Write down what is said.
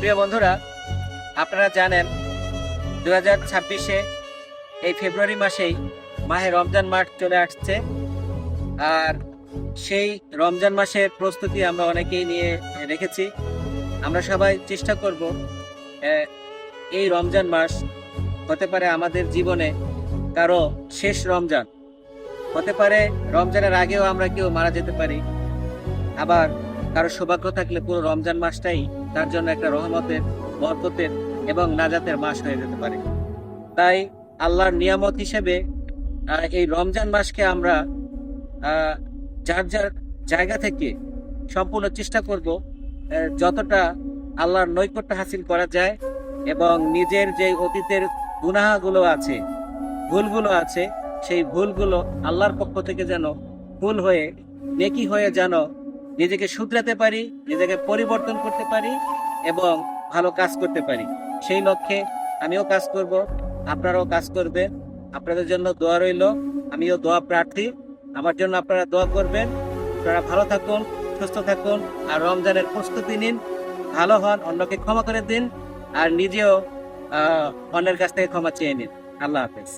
প্রিয় বন্ধুরা, আপনারা জানেন দু হাজার ছাব্বিশে এই ফেব্রুয়ারি মাসেই মাহে রমজান মাস চলে আসছে। আর সেই রমজান মাসের প্রস্তুতি আমরা অনেকেই নিয়ে রেখেছি। আমরা সবাই চেষ্টা করব এই রমজান মাস হতে পারে আমাদের জীবনে কারও শেষ রমজান। হতে পারে রমজানের আগেও আমরা কেউ মারা যেতে পারি। আবার কারও সৌভাগ্য থাকলে পুরো রমজান মাসটাই তার জন্য একটা রহমতের, বরকতের এবং নাজাতের মাস হয়ে যেতে পারে। তাই আল্লাহর নিয়ামত হিসেবে এই রমজান মাসকে আমরা যার যার জায়গা থেকে সম্পূর্ণ চেষ্টা করব যতটা আল্লাহর নৈকট্য হাসিল করা যায় এবং নিজের যে অতীতের গুনাহগুলো আছে, ভুলগুলো আছে, সেই ভুলগুলো আল্লাহর পক্ষ থেকে যেন ভুল হয়ে, নেকি হয়ে যেন নিজেকে শুধরাতে পারি, নিজেকে পরিবর্তন করতে পারি এবং ভালো কাজ করতে পারি। সেই লক্ষ্যে আমিও কাজ করব, আপনারাও কাজ করবেন। আপনাদের জন্য দোয়া রইল। আমিও দোয়া প্রার্থী। আমার জন্য আপনারা দোয়া করবেন। আপনারা ভালো থাকুন, সুস্থ থাকুন আর রমজানের প্রস্তুতি নিন। ভালো হন, অন্যকে ক্ষমা করে দিন আর নিজেও অন্যের কাছ থেকে ক্ষমা চেয়ে নিন। আল্লাহ হাফেজ।